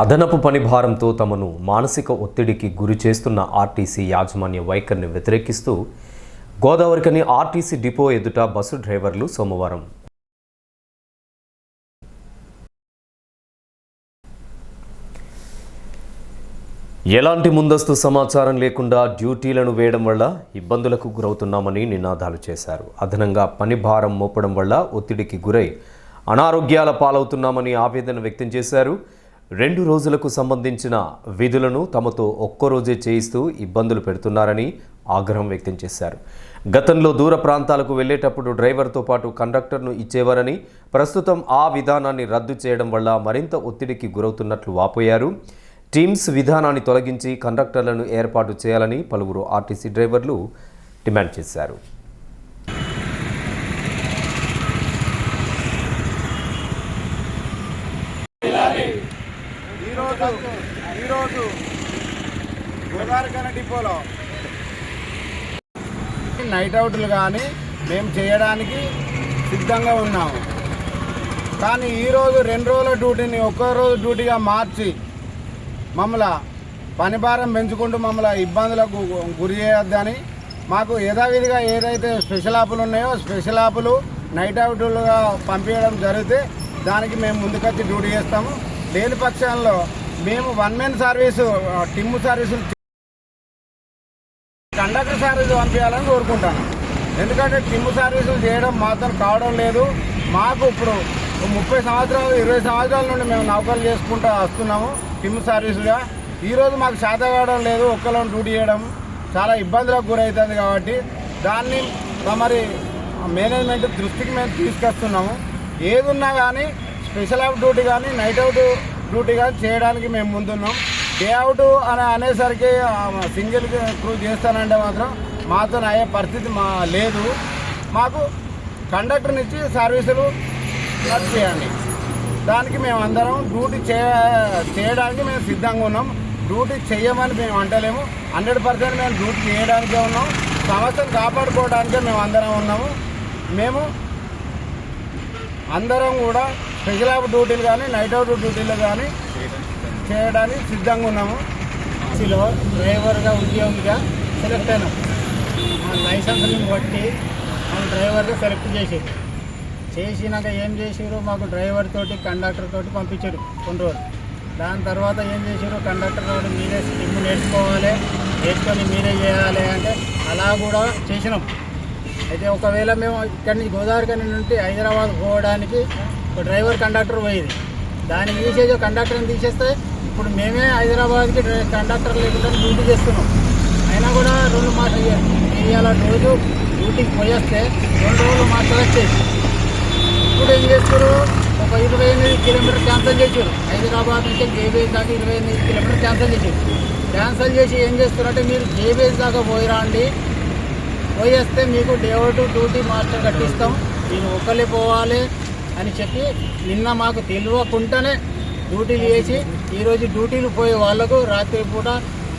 అదనపు పని భారంతో తమను మానసిక ఒత్తిడికి గురి చేస్తున్న ఆర్టీసీ యాజమాన్య వైఖరిని వ్యతిరేకిస్తూ గోదావరికని ఆర్టీసీ డిపో ఎదుట బస్సు డ్రైవర్లు సోమవారం ఎలాంటి ముందస్తు సమాచారం లేకుండా డ్యూటీలను వేయడం వల్ల ఇబ్బందులకు గురవుతున్నామని నినాదాలు చేశారు. అదనంగా పని భారం మోపడం వల్ల ఒత్తిడికి గురై అనారోగ్యాల పాలవుతున్నామని ఆవేదన వ్యక్తం చేశారు. రెండు రోజులకు సంబంధించిన విధులను తమతో ఒక్కరోజే చేయిస్తూ ఇబ్బందులు పెడుతున్నారని ఆగ్రహం వ్యక్తం చేశారు. గతంలో దూర ప్రాంతాలకు వెళ్ళేటప్పుడు డ్రైవర్తో పాటు కండక్టర్ను ఇచ్చేవారని ప్రస్తుతం ఆ విధానాన్ని రద్దు చేయడం వల్ల మరింత ఒత్తిడికి గురవుతున్నట్లు వాపోయారు. టీమ్స్ విధానాన్ని తొలగించి కండక్టర్లను ఏర్పాటు చేయాలని పలువురు ఆర్టీసీ డ్రైవర్లు డిమాండ్ చేశారు. ఈరోజు గోదావరికన డిపోలో నైట్ అవుట్లు కానీ మేము చేయడానికి సిద్ధంగా ఉన్నాము. కానీ ఈరోజు రెండు రోజుల డ్యూటీని ఒక్కో రోజు డ్యూటీగా మార్చి మమ్మల్ని పనిభారం పెంచుకుంటూ మమ్మల్ని ఇబ్బందులకు గురి చేయొద్దని మాకు యథావిధిగా ఏదైతే స్పెషల్ ఆపులు ఉన్నాయో స్పెషల్ ఆపులు నైట్ అవుట్లుగా పంపించడం జరిగితే దానికి మేము ముందుకొచ్చి డ్యూటీ చేస్తాము. లేని పక్షాల్లో మేము వన్ మెన్ సర్వీసు టిమ్ సర్వీసులు కండక్టర్ సర్వీస్ పంపించాలని కోరుకుంటాను. ఎందుకంటే టిమ్ సర్వీసులు చేయడం మాత్రం కావడం లేదు. మాకు ఇప్పుడు ముప్పై సంవత్సరాలు ఇరవై సంవత్సరాల నుండి మేము నౌకలు చేసుకుంటూ వస్తున్నాము టిమ్ సర్వీసుగా ఈరోజు మాకు శాత కావడం లేదు ఒక్కలో డ్యూటీ చేయడం చాలా ఇబ్బందులకు గురవుతుంది కాబట్టి దాన్ని మరి మేనేజ్మెంట్ దృష్టికి మేము తీసుకొస్తున్నాము. ఏది ఉన్నా కానీ స్పెషల్ అవుట్ డ్యూటీ కానీ నైట్ అవుట్ డ్యూటీ కానీ చేయడానికి మేము ముందున్నాం. డే అవుట్ అని అనేసరికి సింగిల్ క్రూ చేస్తానంటే మాత్రం మాతో అయ్యే పరిస్థితి మా లేదు. మాకు కండక్టర్ని ఇచ్చి సర్వీసులు కట్ చేయండి. దానికి మేము అందరం డ్యూటీ చే చేయడానికి మేము సిద్ధంగా ఉన్నాం. డ్యూటీ చేయమని మేము అంటలేము. హండ్రెడ్ పర్సెంట్ మేము డ్యూటీ చేయడానికే ఉన్నాం. సమస్యను కాపాడుకోవడానికే మేము అందరం ఉన్నాము. మేము అందరం కూడా స్పెషల్ ఆఫ్ డ్యూటీలు కానీ నైట్ అవుట్ డ్యూటీలు కానీ చేయడానికి సిద్ధంగా ఉన్నాము. సిలో డ్రైవర్గా ఉద్యోగిగా సెలెక్ట్ అయినాం. మా లైసెన్స్ని బట్టి మన డ్రైవర్గా సెలెక్ట్ చేసేది చేసినాక ఏం చేసారు మాకు డ్రైవర్ తోటి కండక్టర్ తోటి పంపించారు కొన్ని రోజులు. దాని తర్వాత ఏం చేశారు కండక్టర్ తోటి మీరే స్కిమ్ నేర్చుకోవాలి నేర్చుకొని మీరే చేయాలి అంటే అలా కూడా చేసినాం. అయితే ఒకవేళ మేము ఇక్కడి నుంచి గోదావరి కని నుండి హైదరాబాద్ పోవడానికి ఒక డ్రైవర్ కండక్టర్ పోయేది. దాన్ని తీసేసి కండక్టర్ని తీసేస్తే ఇప్పుడు మేమే హైదరాబాద్కి డ్రై- కండక్టర్ లేకుండా డ్యూటీ చేస్తున్నాం. అయినా కూడా రెండు మాటలు ఇవాళ రోజు డ్యూటీకి పోయేస్తే రెండు రోజులు మాసాలు వచ్చేది ఇప్పుడు ఏం చేస్తారు ఒక ఇరవై ఎనిమిది కిలోమీటర్ క్యాన్సిల్ చేశారు హైదరాబాద్ నుంచి జేబీఎస్ దాకా ఇరవై ఎనిమిది కిలోమీటర్ క్యాన్సల్ చేశారు క్యాన్సిల్ చేసి ఏం చేస్తారంటే మీరు జేబీఎస్ దాకా పోయిరా అండి పోయేస్తే మీకు డే టు డ్యూటీ మాస్టర్ కట్టిస్తాం. నేను ఒకళ్ళే పోవాలి అని చెప్పి నిన్న మాకు తెలియకుండానే డ్యూటీలు చేసి ఈరోజు డ్యూటీలు పోయే వాళ్ళకు రాత్రి పూట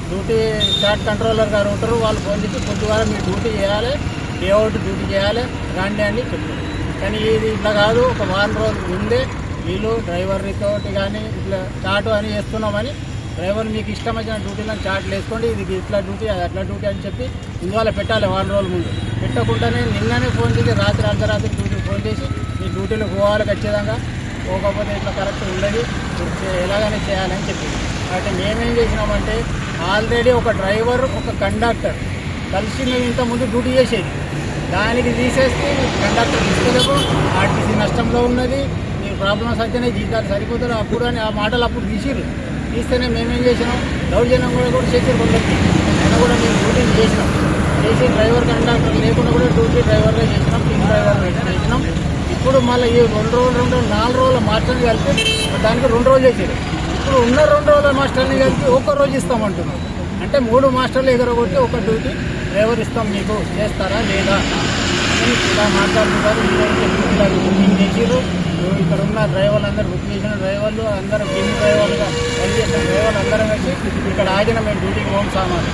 డ్యూటీ చాట్ కంట్రోలర్ గారు ఉంటారు. వాళ్ళు ఫోన్ చేసి పొద్దుగాల మీరు డ్యూటీ చేయాలి డే అవుట్ డ్యూటీ చేయాలి రండి అని చెప్పారు. కానీ ఇది ఇట్లా కాదు. ఒక వారం రోజులు ముందే వీళ్ళు డ్రైవర్తో కానీ ఇట్లా చాటు అని చేస్తున్నామని డ్రైవర్ మీకు ఇష్టం వచ్చిన డ్యూటీలను చాట్లు వేసుకోండి. ఇది ఇట్లా డ్యూటీ అది అట్లా డ్యూటీ అని చెప్పి ఇందువల్ల పెట్టాలి వారం రోజుల ముందు. పెట్టకుండానే నిన్ననే ఫోన్ చేసి రాత్రి అర్ధరాత్రి డ్యూటీ ఫోన్ చేసి మీ డ్యూటీలో పోవాలి ఖచ్చితంగా. పోకపోతే ఇట్లా కరెక్ట్ ఉండదు. మీరు ఎలాగైనా చేయాలని చెప్పి. కాబట్టి మేమేం చేసినామంటే ఆల్రెడీ ఒక డ్రైవర్ ఒక కండక్టర్ కలిసి మేము ఇంతకుముందు డ్యూటీ చేసేది. దానికి తీసేస్తే కండక్టర్ ఇస్తలేము ఆర్టీసీ నష్టంలో ఉన్నది. మీ ప్రాబ్లమ్స్ అయితేనే జీతాలు సరిపోతారు. అప్పుడు అని ఆ మాటలు అప్పుడు తీసిర్రు. తీస్తేనే మేమేం చేసినాం? దౌర్జన్యం కూడా కూడా చేసి కొందరికి అయినా కూడా మేము డ్యూటీని చేసినాం. చేసి డ్రైవర్ కండక్టర్ లేకుండా కూడా డ్యూటీ డ్రైవర్గా చేసినాం పింక్ డ్రైవర్ చేసినాం. ఇప్పుడు మళ్ళీ ఈ రెండు రోజులు రెండు రోజులు నాలుగు రోజుల మాస్టర్ని కలిపి దానికి రెండు రోజులు చేసారు ఇప్పుడు ఉన్న రెండు రోజుల మాస్టర్ని కలిపి ఒక్క రోజు ఇస్తామంటున్నాం అంటే మూడు మాస్టర్లు ఎగరగొట్టి ఒక డ్యూటీ డ్రైవర్ ఇస్తాం మీకు చేస్తారా లేదా? అని ఇలా మాట్లాడుతున్నారు. ఇలా బుకింగ్ చేసిర్రు. ఇక్కడ ఉన్న డ్రైవర్లు అందరూ బుక్ చేసిన డ్రైవర్లు అందరూ టీమ్ డ్రైవర్లుగా పనిచేసిన డ్రైవర్లు అందరం కలిసి ఇక్కడ ఆగిన మేము డ్యూటీకి పోం సామాన్.